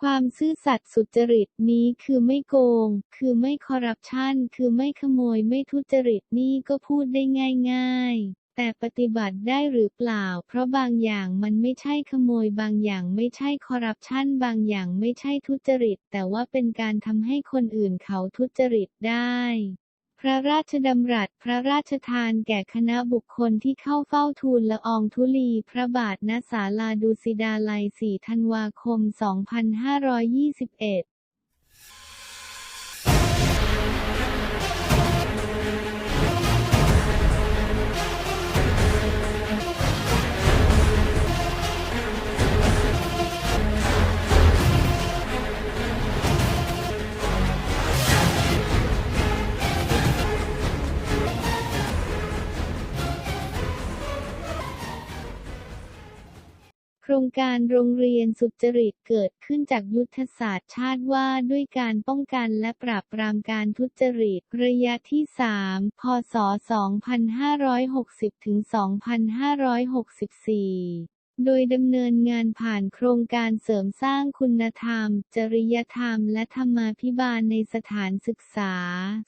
ความซื่อสัตย์สุจริตนี้คือไม่โกง คือไม่คอร์รัปชัน คือไม่ขโมย ไม่ทุจริตนี่ก็พูดได้ง่าย ๆแต่ปฏิบัติได้หรือเปล่า เพราะบางอย่างมันไม่ใช่ขโมย บางอย่างไม่ใช่คอร์รัปชัน บางอย่างไม่ใช่ทุจริต แต่ว่าเป็นการทำให้คนอื่นเขาทุจริตได้ ระราชดำรัสพระราชทานแก่คณะบุคคลที่เข้าเฝ้าทูลละอองธุลีพระบาทณศาลาดุสิดาลัย 4 ธันวาคม 2521 รงการโรงเรียนสุจริตเกิดขึ้นจากยุทธศาสตร์ชาติว่าด้วยการป้องกันและปราบปรามการทุจริต ระยะที่ 3 พศ 2560 ถึง 2564 โดยดำเนินงานผ่านโครงการเสริมสร้างคุณธรรม จริยธรรม และธรรมาภิบาลในสถานศึกษา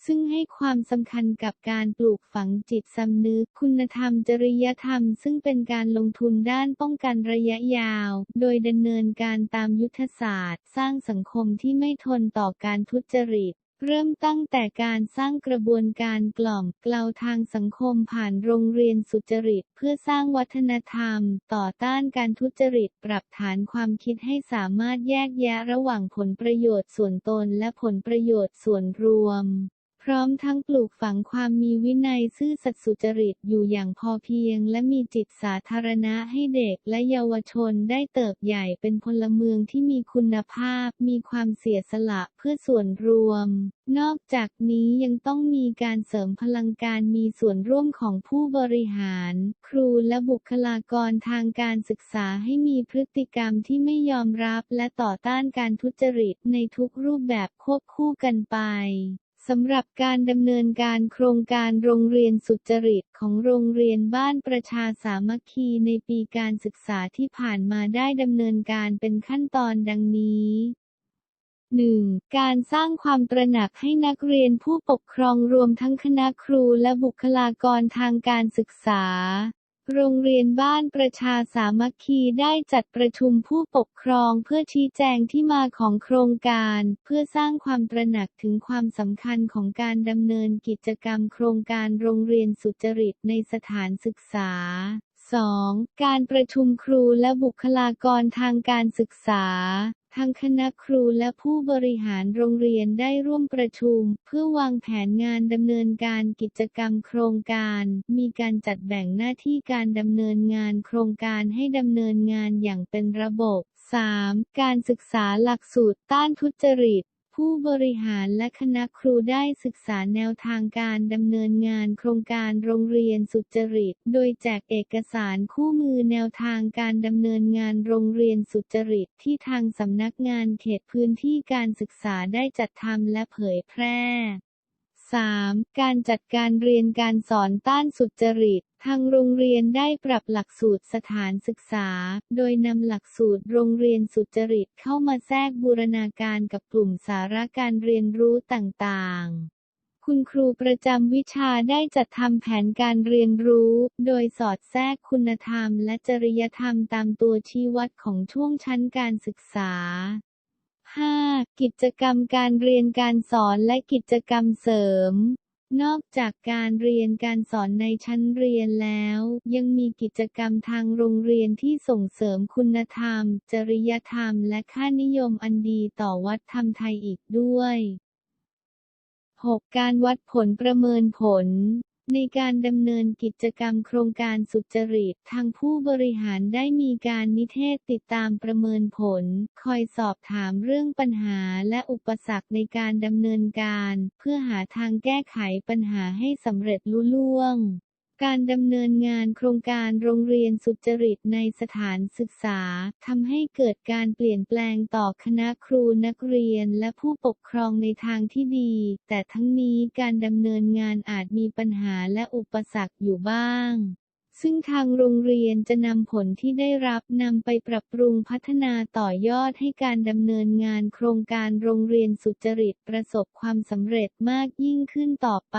ซึ่งให้ความสำคัญกับการปลูกฝังจิตสำนึก คุณธรรม จริยธรรม ซึ่งเป็นการลงทุนด้านป้องกันระยะยาว โดยดำเนินการตามยุทธศาสตร์ สร้างสังคมที่ไม่ทนต่อการทุจริต เริ่มตั้งแต่การสร้างกระบวนการกล่อมเกลาทางสังคมผ่านโรงเรียนสุจริต เพื่อสร้างวัฒนธรรม ต่อต้านการทุจริตปรับฐานความคิดให้สามารถแยกแยะระหว่างผลประโยชน์ส่วนตนและผลประโยชน์ส่วนรวม ร้อมทั้งปลูกฝังความมีวินัยซื่อสัตย์สุจริตอยู่อย่างพอเพียง และมีจิตสาธารณะให้เด็กและเยาวชนได้เติบใหญ่เป็นพลเมืองที่มีคุณภาพ มีความเสียสละเพื่อส่วนรวม นอกจากนี้ยังต้องมีการเสริมพลังการมีส่วนร่วมของผู้บริหาร ครูและบุคลากรทางการศึกษาให้มีพฤติกรรมที่ไม่ยอมรับและต่อต้านการทุจริตในทุกรูปแบบควบคู่กันไป สำหรับการดำเนินการโครงการโรงเรียนสุจริตของโรงเรียนบ้านประชาสามัคคีในปีการศึกษาที่ผ่านมาได้ดำเนินการเป็นขั้นตอนดังนี้ 1. การสร้างความตระหนักให้นักเรียนผู้ปกครองรวมทั้งคณะครูและบุคลากรทางการศึกษา โรงเรียนบ้านประชาสามัคคีได้จัดประชุมผู้ปกครองเพื่อชี้แจงที่มาของโครงการ เพื่อสร้างความตระหนักถึงความสำคัญของการดำเนินกิจกรรมโครงการโรงเรียนสุจริตในสถานศึกษา 2. การประชุมครูและบุคลากรทางการศึกษา ทางคณะครูและผู้บริหารโรงเรียนได้ร่วมประชุม เพื่อวางแผนงานดำเนินการกิจกรรมโครงการ มีการจัดแบ่งหน้าที่การดำเนินงานโครงการให้ดำเนินงานอย่างเป็นระบบ 3. การศึกษาหลักสูตรต้านทุจริต ผู้บริหารและคณะครูได้ศึกษาแนวทางการดำเนินงานโครงการโรงเรียนสุจริต โดยแจกเอกสารคู่มือแนวทางการดำเนินงานโรงเรียนสุจริตที่ทางสำนักงานเขตพื้นที่การศึกษาได้จัดทำและเผยแพร่ 3. การจัดการเรียนการสอนต้านสุจริต ทางโรงเรียนได้ปรับหลักสูตรสถานศึกษา โดยนำหลักสูตรโรงเรียนสุจริตเข้ามาแทรกบูรณาการกับกลุ่มสาระการเรียนรู้ต่างๆคุณครูประจำวิชาได้จัดทำแผนการเรียนรู้ โดยสอดแทรกคุณธรรมและจริยธรรมตามตัวชี้วัดของช่วงชั้นการศึกษา 5. กิจกรรมการเรียนการสอนและกิจกรรมเสริม นอกจากการเรียนการสอนในชั้นเรียนแล้ว ยังมีกิจกรรมทางโรงเรียนที่ส่งเสริมคุณธรรม จริยธรรม และค่านิยมอันดีต่อวัฒนธรรมไทยอีกด้วย 6. การวัดผลประเมินผล ในการดำเนินกิจกรรมโครงการสุจริต ทางผู้บริหารได้มีการนิเทศติดตามประเมินผล คอยสอบถามเรื่องปัญหาและอุปสรรคในการดำเนินการ เพื่อหาทางแก้ไขปัญหาให้สำเร็จลุล่วง การดำเนินงานโครงการโรงเรียนสุจริตในสถานศึกษาทำให้เกิดการเปลี่ยนแปลงต่อคณะครูนักเรียนและผู้ปกครองในทางที่ดี แต่ทั้งนี้การดำเนินงานอาจมีปัญหาและอุปสรรคอยู่บ้างซึ่งทางโรงเรียนจะนำผลที่ได้รับนำไปปรับปรุงพัฒนาต่อยอดให้การดำเนินงานโครงการโรงเรียนสุจริตประสบความสำเร็จมากยิ่งขึ้นต่อไป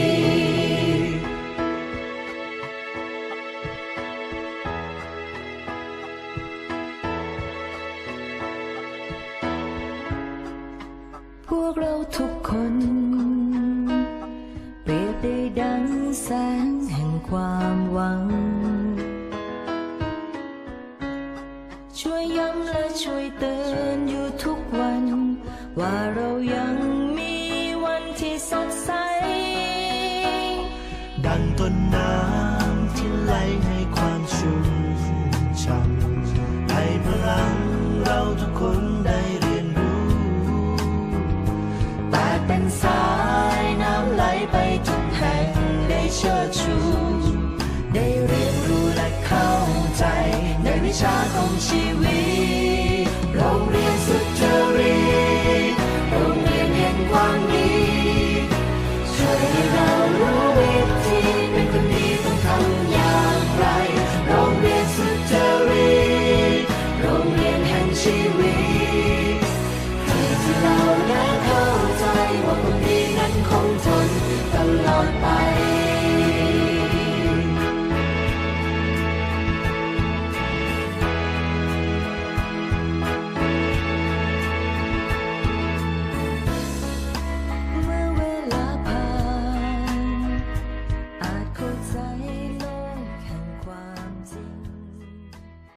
วกเราทุกคน เปรียบได้ดังแสงแห่งความหวัง ช่วยย้ำและช่วยเตือนอยู่ทุกวัน ว่าเรายังมีวันที่สดใส ดังต้นน้ เป็นสายน้ำไหลไปทุกแห่งได้เชิดชูได้เรียนรู้และเข้าใจในวิชาของชีวิต